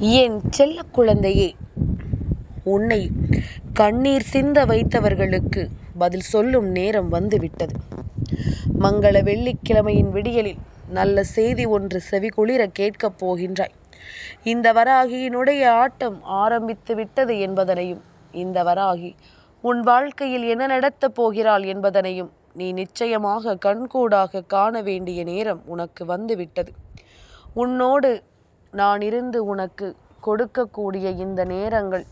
என் செல்ல குழந்தையே உன்னை கண்ணீர் சிந்த வைத்தவர்களுக்கு பதில் சொல்லும் நேரம் வந்துவிட்டது. மங்கள வெள்ளிக்கிழமையின் விடியலில் நல்ல செய்தி ஒன்று செவிகுளிர கேட்கப் போகின்றாய். இந்த வராகியினுடைய ஆட்டம் ஆரம்பித்து விட்டது என்பதனையும் இந்த வராகி உன் வாழ்க்கையில் என்ன நடத்தப் போகிறாள் என்பதனையும் நீ நிச்சயமாக கண்கூடாக காண வேண்டிய நேரம் உனக்கு வந்துவிட்டது. உன்னோடு நான் இருந்து உனக்கு கொடுக்கக்கூடிய இந்த நேரங்கள்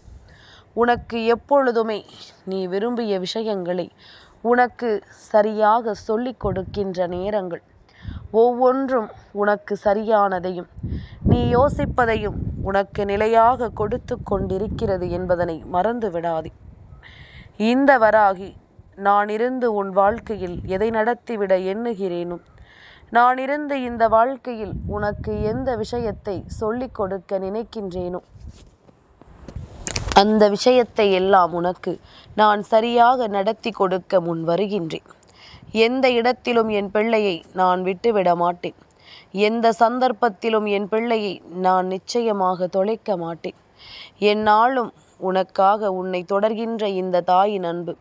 உனக்கு எப்பொழுதுமே நீ விரும்பிய விஷயங்களை உனக்கு சரியாக சொல்லிக் கொடுக்கின்ற நேரங்கள். ஒவ்வொன்றும் உனக்கு சரியானதையும் நீ யோசிப்பதையும் உனக்கு நிலையாக கொடுத்து கொண்டிருக்கிறது என்பதனை மறந்து விடாதே. இந்த வராகி நான் இருந்து உன் வாழ்க்கையில் எதை நடத்திவிட எண்ணுகிறேனும்? நான் இருந்து இந்த வாழ்க்கையில் உனக்கு எந்த விஷயத்தை சொல்லிக் கொடுக்க நினைக்கின்றேனோ? அந்த விஷயத்தை எல்லாம் உனக்கு நான் சரியாக நடத்தி கொடுக்க முன் வருகின்றேன். எந்த இடத்திலும் என் பிள்ளையை நான் விட்டுவிட மாட்டேன். எந்த சந்தர்ப்பத்திலும் என் பிள்ளையை நான் நிச்சயமாக தொலைக்க மாட்டேன். என்னாலும் உனக்காக உன்னை தொடர்கின்ற இந்த தாயின் அன்பு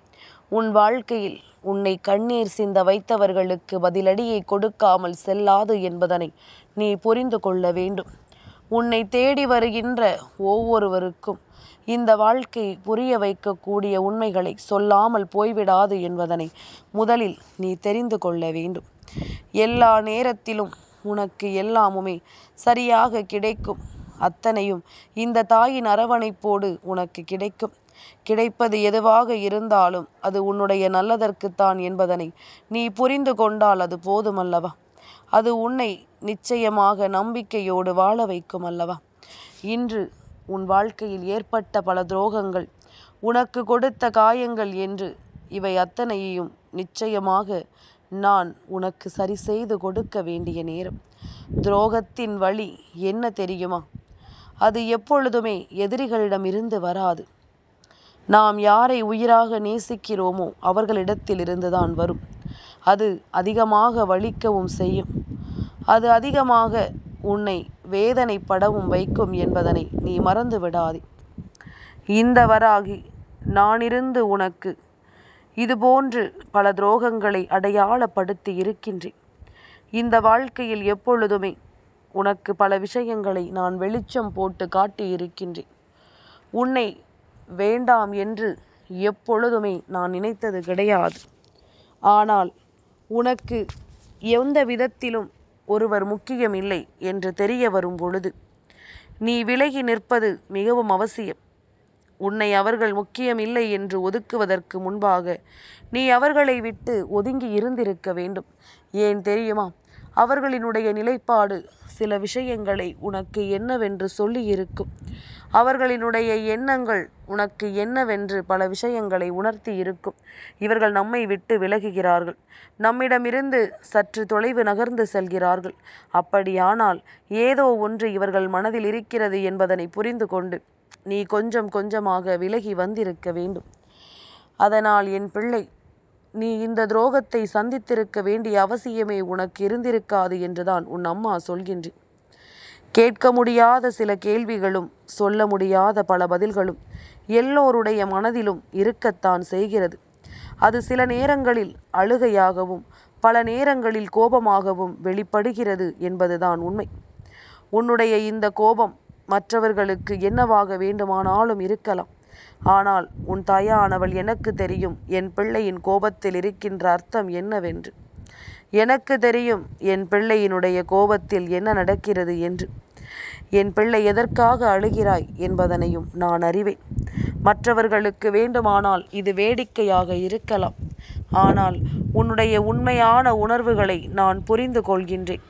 உன் வாழ்க்கையில் உன்னை கண்ணீர் சிந்த வைத்தவர்களுக்கு பதிலடியை கொடுக்காமல் செல்லாது என்பதனை நீ புரிந்து கொள்ள வேண்டும். உன்னை தேடி வருகின்ற ஒவ்வொருவருக்கும் இந்த வாழ்க்கை புரிய வைக்கக்கூடிய உண்மைகளை சொல்லாமல் போய்விடாது என்பதனை முதலில் நீ தெரிந்து கொள்ள வேண்டும். எல்லா நேரத்திலும் உனக்கு எல்லாமுமே சரியாக கிடைக்கும். அத்தனையும் இந்த தாயின் அரவணைப்போடு உனக்கு கிடைக்கும். கிடைப்பது எதுவாக இருந்தாலும் அது உன்னுடைய நல்லதற்குத்தான் என்பதனை நீ புரிந்து கொண்டால் அது போதுமல்லவா? அது உன்னை நிச்சயமாக நம்பிக்கையோடு வாழ வைக்கும் அல்லவா? இன்று உன் வாழ்க்கையில் ஏற்பட்ட பல துரோகங்கள் உனக்கு கொடுத்த காயங்கள் என்று இவை அத்தனையையும் நிச்சயமாக நான் உனக்கு சரி செய்து கொடுக்க வேண்டிய நேரம். துரோகத்தின் வழி என்ன தெரியுமா? அது எப்பொழுதுமே எதிரிகளிடமிருந்து வராது. நாம் யாரை உயிராக நேசிக்கிறோமோ அவர்களிடத்தில் வரும். அது அதிகமாக வலிக்கவும் செய்யும். அது அதிகமாக உன்னை வேதனைப்படவும் வைக்கும் என்பதனை நீ மறந்து விடாதே இந்த வராகி நானிருந்து உனக்கு இதுபோன்று பல துரோகங்களை அடையாளப்படுத்தி இருக்கின்றேன். இந்த வாழ்க்கையில் எப்பொழுதுமே உனக்கு பல விஷயங்களை நான் வெளிச்சம் போட்டு காட்டியிருக்கின்றேன். உன்னை வேண்டாம் என்று எப்பொழுதுமே நான் நினைத்தது கிடையாது. ஆனால் உனக்கு எந்த விதத்திலும் ஒருவர் முக்கியம் இல்லை என்று தெரிய வரும் பொழுது நீ விலகி நிற்பது மிகவும் அவசியம். உன்னை அவர்கள் முக்கியம் இல்லை என்று ஒதுக்குவதற்கு முன்பாக நீ அவர்களை விட்டு ஒதுங்கி இருந்திருக்க வேண்டும். ஏன் தெரியுமா? அவர்களினுடைய நிலைப்பாடு சில விஷயங்களை உனக்கு என்னவென்று சொல்லி இருக்கும் அவர்களினுடைய எண்ணங்கள் உனக்கு என்னவென்று பல விஷயங்களை உணர்த்தி இருக்கும் இவர்கள் நம்மை விட்டு விலகுகிறார்கள். நம்மிடமிருந்து சற்று தொலைவு நகர்ந்து செல்கிறார்கள். அப்படியானால் ஏதோ ஒன்று இவர்கள் மனதில் இருக்கிறது என்பதனை புரிந்து கொண்டு நீ கொஞ்சம் கொஞ்சமாக விலகி வந்திருக்க வேண்டும். அதனால் என் பிள்ளை நீ இந்த துரோகத்தை சந்தித்திருக்க வேண்டிய அவசியமே உனக்கு இருந்திருக்காது என்றுதான் உன் அம்மா சொல்கின்றேன் கேட்க முடியாத சில கேள்விகளும் சொல்ல முடியாத பல பதில்களும் எல்லோருடைய மனதிலும் இருக்கத்தான் செய்கிறது. அது சில நேரங்களில் அழுகையாகவும் பல நேரங்களில் கோபமாகவும் வெளிப்படுகிறது என்பதுதான் உண்மை. உன்னுடைய இந்த கோபம் மற்றவர்களுக்கு என்னவாக வேண்டுமானாலும் இருக்கலாம். ஆனால் உன் தாயானவள் எனக்கு தெரியும் என் பிள்ளையின் கோபத்தில் இருக்கின்ற அர்த்தம் என்னவென்று. எனக்கு தெரியும் என் பிள்ளையினுடைய கோபத்தில் என்ன நடக்கிறது என்று. என் பிள்ளை எதற்காக அழுகிறாய் என்பதனையும் நான் அறிவேன். மற்றவர்களுக்கு வேண்டுமானால் இது வேடிக்கையாக இருக்கலாம். ஆனால் உன்னுடைய உண்மையான உணர்வுகளை நான் புரிந்து கொள்கின்றேன்.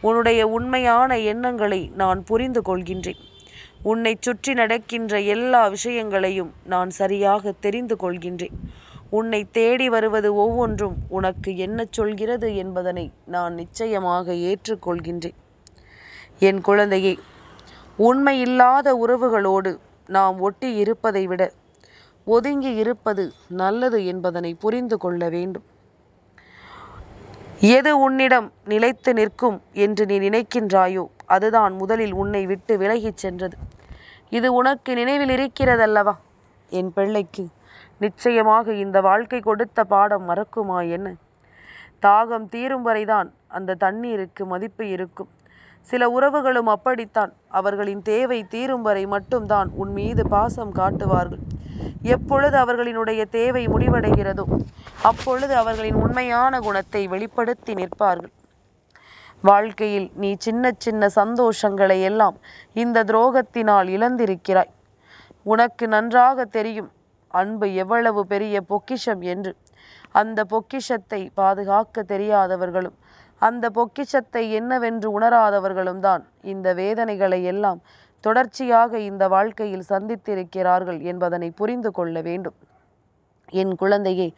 உன்னுடைய உண்மையான எண்ணங்களை நான் புரிந்து கொள்கின்றேன். உன்னை சுற்றி நடக்கின்ற எல்லா விஷயங்களையும் நான் சரியாக தெரிந்து கொள்கின்றேன். உன்னை தேடி வருவது ஒவ்வொன்றும் உனக்கு என்ன சொல்கிறது என்பதனை நான் நிச்சயமாக ஏற்றுக்கொள்கின்றேன். என் குழந்தையே உண்மை இல்லாத உறவுகளோடு நாம் ஒட்டி இருப்பதை விட ஒதுங்கி இருப்பது நல்லது என்பதனை புரிந்து கொள்ள வேண்டும். எது உன்னிடம் நிலைத்து நிற்கும் என்று நீ நினைக்கின்றாயோ அதுதான் முதலில் உன்னை விட்டு விலகிச் சென்றது. இது உனக்கு நினைவில் இருக்கிறதல்லவா? என் பிள்ளைக்கு நிச்சயமாக இந்த வாழ்க்கை கொடுத்த பாடம் மறக்குமா என்ன? தாகம் தீரும் வரைதான் அந்த தண்ணீருக்கு மதிப்பு இருக்கும். சில உறவுகளும் அப்படித்தான். அவர்களின் தேவை தீரும் வரை மட்டும்தான் உன் மீது பாசம் காட்டுவார்கள். எப்பொழுது அவர்களினுடைய தேவை முடிவடைகிறதோ அப்பொழுது அவர்களின் உண்மையான குணத்தை வெளிப்படுத்தி நிற்பார்கள். வாழ்க்கையில் நீ சின்ன சின்ன சந்தோஷங்களை எல்லாம் இந்த துரோகத்தினால் இழந்திருக்கிறாய். உனக்கு நன்றாக தெரியும் அன்பு எவ்வளவு பெரிய பொக்கிஷம் என்று. அந்த பொக்கிஷத்தை பாதுகாக்க தெரியாதவர்களும் அந்த பொக்கிஷத்தை என்னவென்று உணராதவர்களும் தான். இந்த வேதனைகளை எல்லாம் தொடர்ச்சியாக இந்த வாழ்க்கையில் சந்தித்திருக்கிறார்கள் என்பதனை புரிந்து கொள்ள வேண்டும். என் குழந்தையே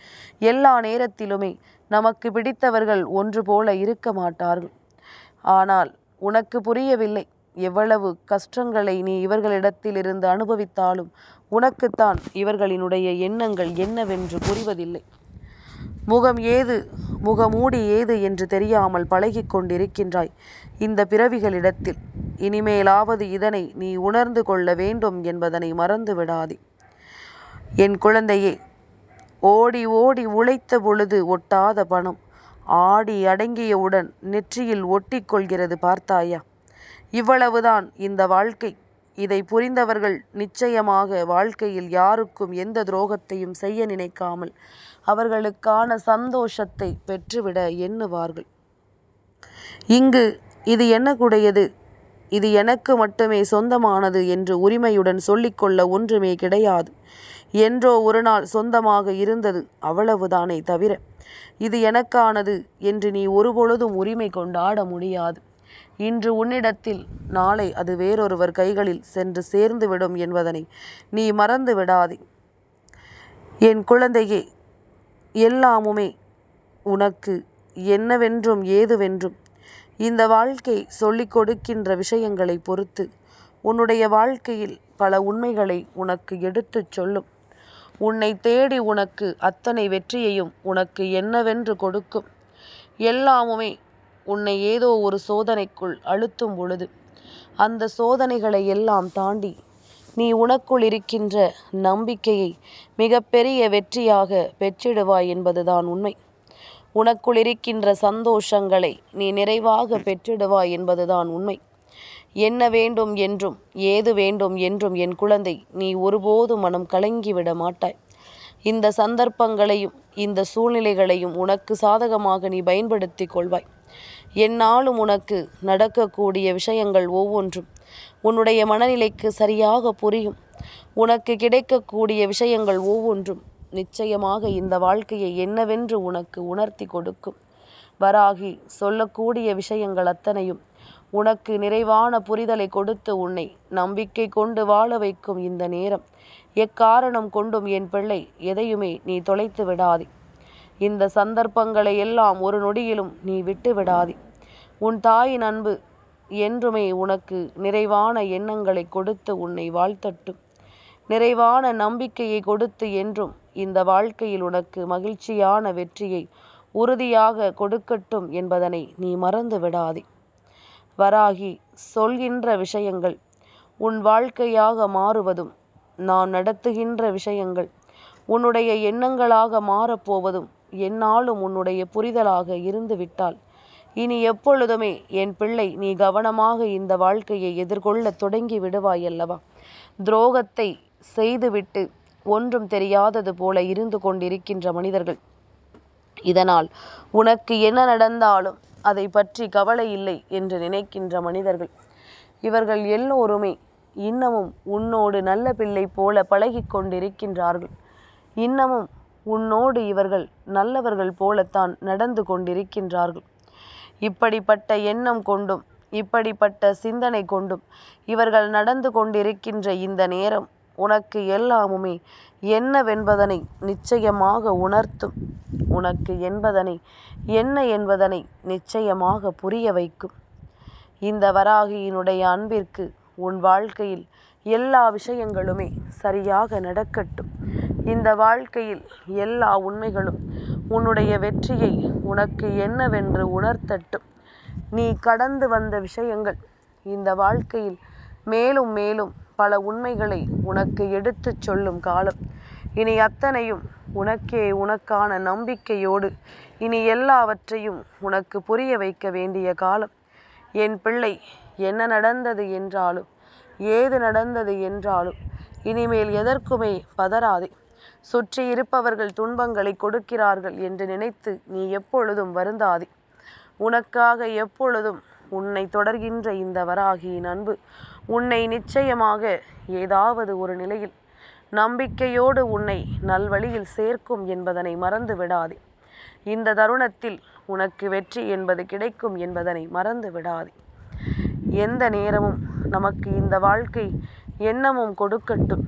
எல்லா நேரத்திலுமே நமக்கு பிடித்தவர்கள் ஒன்று போல இருக்க மாட்டார்கள். ஆனால் உனக்கு புரியவில்லை எவ்வளவு கஷ்டங்களை நீ இவர்களிடத்தில் இருந்து அனுபவித்தாலும் உனக்குத்தான் இவர்களினுடைய எண்ணங்கள் என்னவென்று புரிவதில்லை. முகம் ஏது? முகமூடி ஏது என்று தெரியாமல் பழகிக் கொண்டிருக்கின்றாய் இந்த பிறவிகளிடத்தில். இனிமேலாவது இதனை நீ உணர்ந்து கொள்ள வேண்டும் என்பதனை மறந்து விடாதே என் குழந்தையே ஓடி ஓடி உழைத்த பொழுது ஒட்டாத பணம் ஆடி அடங்கியவுடன் நெற்றியில் ஒட்டிக்கொள்கிறது பார்த்தாயா? இவ்வளவுதான் இந்த வாழ்க்கை. இதை புரிந்தவர்கள் நிச்சயமாக வாழ்க்கையில் யாருக்கும் எந்த துரோகத்தையும் செய்ய நினைக்காமல் அவர்களுக்கான சந்தோஷத்தை பெற்றுவிட எண்ணுவார்கள். இங்கு இது என்னக்குடையது இது எனக்கு மட்டுமே சொந்தமானது என்று உரிமையுடன் சொல்லிக்கொள்ள ஒன்றுமே கிடையாது. என்றோ ஒரு நாள் சொந்தமாக இருந்தது அவ்வளவுதானே தவிர. இது எனக்கானது என்று நீ ஒருபொழுதும் உரிமை கொண்டாட முடியாது. இன்று உன்னிடத்தில் நாளை அது வேறொருவர் கைகளில் சென்று சேர்ந்துவிடும் என்பதனை நீ மறந்து விடாதே என் குழந்தையே எல்லாமுமே உனக்கு என்னவென்றும் ஏதுவென்றும் இந்த வாழ்க்கை சொல்லிக் கொடுக்கின்ற விஷயங்களை பொறுத்து உன்னுடைய வாழ்க்கையில் பல உண்மைகளை உனக்கு எடுத்துச் சொல்லும். உன்னை தேடி உனக்கு அத்தனை வெற்றியையும் உனக்கு என்னவென்று கொடுக்கும். எல்லாமுமே உன்னை ஏதோ ஒரு சோதனைக்குள் அழுத்தும் பொழுது அந்த சோதனைகளை எல்லாம் தாண்டி நீ உனக்குள் இருக்கின்ற நம்பிக்கையை மிகப்பெரிய வெற்றியாக பெற்றிடுவாய் என்பதுதான் உண்மை. உனக்குள் இருக்கின்ற சந்தோஷங்களை நீ நிறைவாக பெற்றிடுவாய் என்பதுதான் உண்மை. என்ன வேண்டும் என்றும் ஏது வேண்டும் என்றும் என் குழந்தை நீ ஒருபோதும் மனம் கலங்கிவிட மாட்டாய். இந்த சந்தர்ப்பங்களையும் இந்த சூழ்நிலைகளையும் உனக்கு சாதகமாக நீ பயன்படுத்தி கொள்வாய். என்னாலும் உனக்கு நடக்கக்கூடிய விஷயங்கள் ஒவ்வொன்றும் உன்னுடைய மனநிலைக்கு சரியாக புரியும். உனக்கு கிடைக்கக்கூடிய விஷயங்கள் ஒவ்வொன்றும் நிச்சயமாக இந்த வாழ்க்கையை என்னவென்று உனக்கு உணர்த்தி கொடுக்கும். வராகி சொல்லக்கூடிய விஷயங்கள் அத்தனையும் உனக்கு நிறைவான புரிதலை கொடுத்து உன்னை நம்பிக்கை கொண்டு வாழ வைக்கும் இந்த நேரம். எக்காரணம் கொண்டும் என் பிள்ளை எதையுமே நீ தொலைத்து விடாதே. இந்த சந்தர்ப்பங்களை எல்லாம் ஒரு நொடியிலும் நீ விட்டு விடாதே உன் தாயின் அன்பு என்றுமே உனக்கு நிறைவான எண்ணங்களை கொடுத்து உன்னை வாழ்த்தட்டும். நிறைவான நம்பிக்கையை கொடுத்து என்றும் இந்த வாழ்க்கையில் உனக்கு மகிழ்ச்சியான வெற்றியை உறுதியாக கொடுக்கட்டும் என்பதனை நீ மறந்து விடாதே வராகி சொல்கின்ற விஷயங்கள் உன் வாழ்க்கையாக மாறுவதும் நான் நடத்துகின்ற விஷயங்கள் உன்னுடைய எண்ணங்களாக மாறப்போவதும் என்னாலும் உன்னுடைய புரிதலாக இருந்துவிட்டால் இனி எப்பொழுதுமே என் பிள்ளை நீ கவனமாக இந்த வாழ்க்கையை எதிர்கொள்ள தொடங்கி விடுவாய் அல்லவா? துரோகத்தை செய்துவிட்டு ஒன்றும் தெரியாதது போல இருந்து கொண்டிருக்கின்ற மனிதர்கள். இதனால் உனக்கு என்ன நடந்தாலும் அதை பற்றி கவலை இல்லை என்று நினைக்கின்ற மனிதர்கள். இவர்கள் எல்லோருமே இன்னமும் உன்னோடு நல்ல பிள்ளை போல பழகி கொண்டிருக்கின்றார்கள். இன்னமும் உன்னோடு இவர்கள் நல்லவர்கள் போலத்தான் நடந்து கொண்டிருக்கின்றார்கள். இப்படிப்பட்ட எண்ணம் கொண்டும் இப்படிப்பட்ட சிந்தனை கொண்டும் இவர்கள் நடந்து கொண்டிருக்கின்ற இந்த நேரம் உனக்கு எல்லாமுமே என்னவென்பதனை நிச்சயமாக உணர்த்தும். உனக்கு என்பதனை என்ன என்பதனை நிச்சயமாக புரிய வைக்கும். இந்த வராகியினுடைய அன்பிற்கு உன் வாழ்க்கையில் எல்லா விஷயங்களுமே சரியாக நடக்கட்டும். இந்த வாழ்க்கையில் எல்லா உண்மைகளும் உன்னுடைய வெற்றியை உனக்கு என்னவென்று உணர்த்தட்டும். நீ கடந்து வந்த விஷயங்கள் இந்த வாழ்க்கையில் மேலும் மேலும் பல உண்மைகளை உனக்கு எடுத்துச் சொல்லும் காலம். இனி அத்தனையும் உனக்கே உனக்கான நம்பிக்கையோடு இனி எல்லாவற்றையும் உனக்கு புரிய வைக்க வேண்டிய காலம். என் பிள்ளை என்ன நடந்தது என்றாலும் ஏது நடந்தது என்றாலும் இனிமேல் எதற்குமே பதறாதே. சுற்றி இருப்பவர்கள் துன்பங்களை கொடுக்கிறார்கள் என்று நினைத்து நீ எப்பொழுதும் வருந்தாதே. உனக்காக எப்பொழுதும் உன்னை தொடர்கின்ற இந்த வராகியின் அன்பு உன்னை நிச்சயமாக ஏதாவது ஒரு நிலையில் நம்பிக்கையோடு உன்னை நல்வழியில் சேர்க்கும் என்பதனை மறந்து விடாதே. இந்த தருணத்தில் உனக்கு வெற்றி என்பது கிடைக்கும் என்பதனை மறந்து விடாதே. எந்த நேரமும் நமக்கு இந்த வாழ்க்கை எண்ணமும் கொடுக்கட்டும்.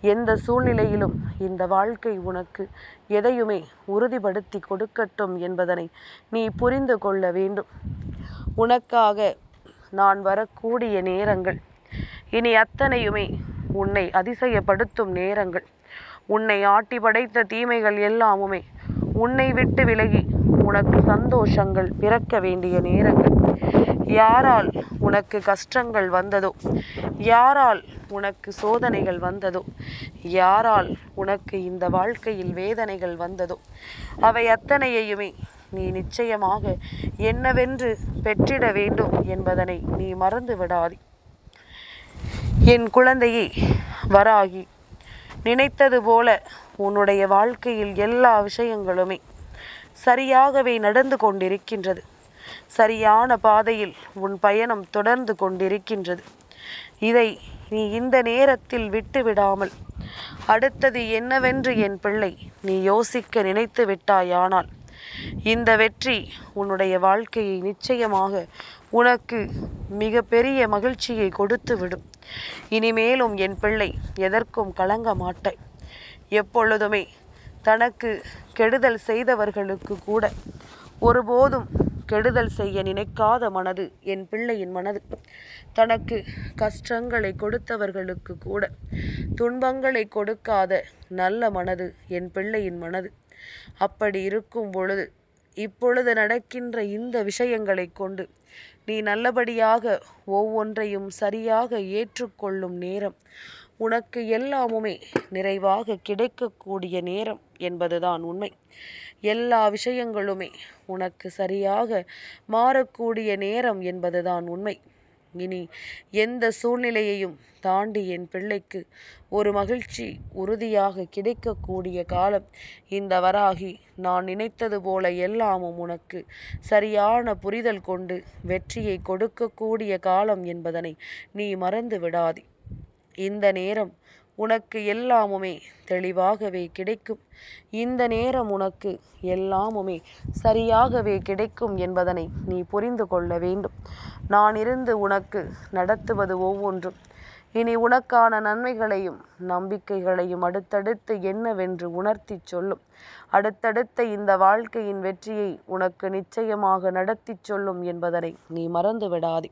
எந்த சூழ்நிலையிலும் இந்த வாழ்க்கை உனக்கு எதையுமே உறுதிப்படுத்தி கொடுக்கட்டும் என்பதனை நீ புரிந்து கொள்ள வேண்டும். உனக்காக நான் வரக்கூடிய நேரங்கள் இனி அத்தனையுமே உன்னை அதிசயப்படுத்தும் நேரங்கள். உன்னை ஆட்டி படைத்த தீமைகள் எல்லாமுமே உன்னை விட்டு விலகி உனக்கு சந்தோஷங்கள் பிறக்க வேண்டிய நேரங்கள். யாரால் உனக்கு கஷ்டங்கள் வந்ததோ யாரால் உனக்கு சோதனைகள் வந்ததோ? யாரால் உனக்கு இந்த வாழ்க்கையில் வேதனைகள் வந்ததோ? அவை அத்தனையையுமே நீ நிச்சயமாக என்னவென்று பெற்றிட வேண்டும் என்பதனை நீ மறந்து விடாதே. என் குழந்தையை வராகி நினைத்தது போல உன்னுடைய வாழ்க்கையில் எல்லா விஷயங்களுமே சரியாகவே நடந்து கொண்டிருக்கின்றது. சரியான பாதையில் உன் பயணம் தொடர்ந்து கொண்டிருக்கின்றது. இதை நீ இந்த நேரத்தில் விட்டு விடாமல். அடுத்தது என்னவென்று என் பிள்ளை நீ யோசிக்க நினைத்து விட்டாயானால். இந்த வெற்றி உன்னுடைய வாழ்க்கையை நிச்சயமாக உனக்கு மிக பெரிய மகிழ்ச்சியை கொடுத்து விடும் இனிமேலும் என் பிள்ளை எதற்கும் கலங்க மாட்டாய். எப்பொழுதுமே தனக்கு கெடுதல் செய்தவர்களுக்கு கூட ஒருபோதும் கெடுதல் செய்ய நினைக்காத மனது என் பிள்ளையின் மனது. தனக்கு கஷ்டங்களை கொடுத்தவர்களுக்கு கூட துன்பங்களை கொடுக்காத நல்ல மனது என் பிள்ளையின் மனது. அப்படி இருக்கும் பொழுது இப்பொழுது நடக்கின்ற இந்த விஷயங்களை கொண்டு நீ நல்லபடியாக ஒவ்வொன்றையும் சரியாக ஏற்றுக்கொள்ளும் நேரம் உனக்கு எல்லாமுமே நிறைவாக கிடைக்கக்கூடிய நேரம் என்பதுதான் உண்மை. எல்லா விஷயங்களுமே உனக்கு சரியாக மாறக்கூடிய நேரம் என்பதுதான் உண்மை. இனி எந்த சூழ்நிலையையும் தாண்டி என் பிள்ளைக்கு ஒரு மகிழ்ச்சி உறுதியாக கிடைக்கக்கூடிய காலம் இந்த வராகி நான் நினைத்தது போல எல்லாமும் உனக்கு சரியான புரிதல் கொண்டு வெற்றியை கொடுக்கக்கூடிய காலம் என்பதனை நீ மறந்து விடாதே. இந்த நேரம் உனக்கு எல்லாமுமே தெளிவாகவே கிடைக்கும். இந்த நேரம் உனக்கு எல்லாமுமே சரியாகவே கிடைக்கும் என்பதனை நீ புரிந்து கொள்ள வேண்டும். நான் இருந்து உனக்கு நடத்துவது ஒவ்வொன்றும். இனி உனக்கான நன்மைகளையும் நம்பிக்கைகளையும் அடுத்தடுத்து என்னவென்று உணர்த்தி சொல்லும். அடுத்தடுத்த இந்த வாழ்க்கையின் வெற்றியை உனக்கு நிச்சயமாக நடத்தி சொல்லும் என்பதனை நீ மறந்து விடாதே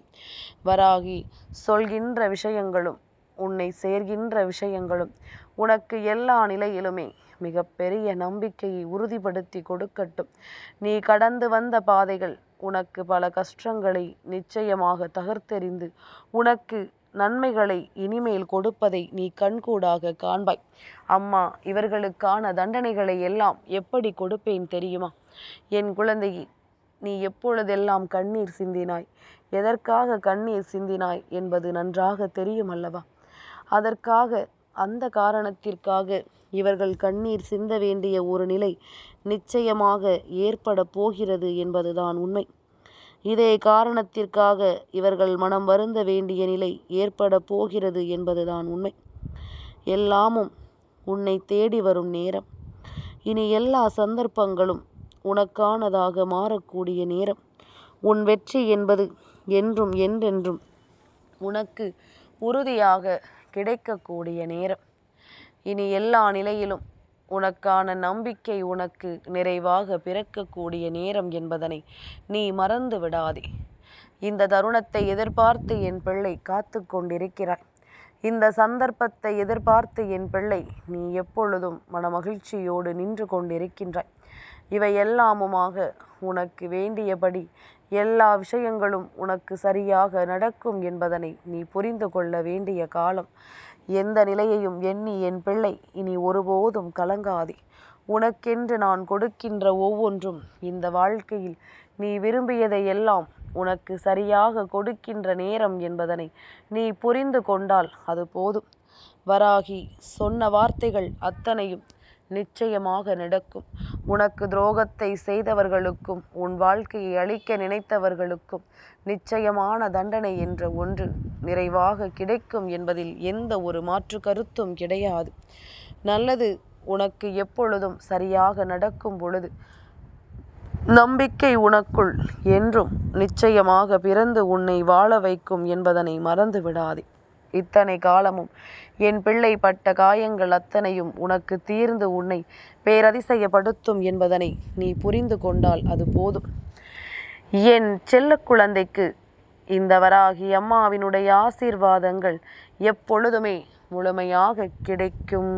வராகி சொல்கின்ற விஷயங்களும் உன்னை சேர்கின்ற விஷயங்களும் உனக்கு எல்லா நிலையிலுமே மிகப்பெரிய நம்பிக்கையை உறுதிப்படுத்தி கொடுக்கட்டும். நீ கடந்து வந்த பாதைகள் உனக்கு பல கஷ்டங்களை நிச்சயமாக தகர்த்தெறிந்து உனக்கு நன்மைகளை இனிமேல் கொடுப்பதை நீ கண்கூடாக காண்பாய். அம்மா இவர்களுக்கான தண்டனைகளை எல்லாம் எப்படி கொடுப்பேன் தெரியுமா? என் குழந்தையை நீ எப்பொழுதெல்லாம் கண்ணீர் சிந்தினாய்? எதற்காக கண்ணீர் சிந்தினாய் என்பது நன்றாக தெரியும் அல்லவா அதற்காக அந்த காரணத்திற்காக இவர்கள் கண்ணீர் சிந்த வேண்டிய ஒரு நிலை நிச்சயமாக ஏற்பட போகிறது என்பதுதான் உண்மை. இதே காரணத்திற்காக இவர்கள் மனம் வருந்த வேண்டிய நிலை ஏற்பட போகிறது என்பதுதான் உண்மை. எல்லாமும் உன்னை தேடி வரும் நேரம். இனி எல்லா சந்தர்ப்பங்களும் உனக்கானதாக மாறக்கூடிய நேரம். உன் வெற்றி என்பது என்றும் என்றென்றும் உனக்கு உறுதியாக கிடைக்கக்கூடிய நேரம். இனி எல்லா நிலையிலும் உனக்கான நம்பிக்கை உனக்கு நிறைவாக பிறக்கக்கூடிய நேரம் என்பதனை நீ மறந்து விடாதே. இந்த தருணத்தை எதிர்பார்த்து என் பிள்ளை காத்து கொண்டிருக்கிறாய் இந்த சந்தர்ப்பத்தை எதிர்பார்த்து என் பிள்ளை நீ எப்பொழுதும் மனமகிழ்ச்சியோடு நின்று கொண்டிருக்கின்றாய். இவை எல்லாமுமாக உனக்கு வேண்டியபடி எல்லா விஷயங்களும் உனக்கு சரியாக நடக்கும் என்பதனை நீ புரிந்து கொள்ள வேண்டிய காலம். எந்த நிலையையும் எண்ணி என் பிள்ளை இனி ஒருபோதும் கலங்காதே. உனக்கென்று நான் கொடுக்கின்ற ஒவ்வொன்றும் இந்த வாழ்க்கையில் நீ விரும்பியதை எல்லாம் உனக்கு சரியாக கொடுக்கின்ற நேரம் என்பதனை நீ புரிந்து கொண்டால் அது போதும். வராகி சொன்ன வார்த்தைகள் அத்தனையும் நிச்சயமாக நடக்கும். உனக்கு துரோகத்தை செய்தவர்களுக்கும் உன் வாழ்க்கையை அழிக்க நினைத்தவர்களுக்கும் நிச்சயமான தண்டனை என்ற ஒன்று நிறைவாக கிடைக்கும் என்பதில் எந்த ஒரு மாற்று கருத்தும் கிடையாது. நல்லது உனக்கு எப்பொழுதும் சரியாக நடக்கும் பொழுது நம்பிக்கை உனக்குள் என்றும் நிச்சயமாக பிறந்து உன்னை வாழ வைக்கும் என்பதனை மறந்து விடாதே இத்தனை காலமும் என் பிள்ளை பட்ட காயங்கள் அத்தனையும் உனக்கு தீர்ந்து உன்னை பேரதிசயப்படுத்தும் என்பதனை நீ புரிந்து கொண்டால் அது போதும். என் செல்ல குழந்தைக்கு இந்த வராகி அம்மாவினுடைய ஆசீர்வாதங்கள் எப்பொழுதுமே முழுமையாக கிடைக்கும்.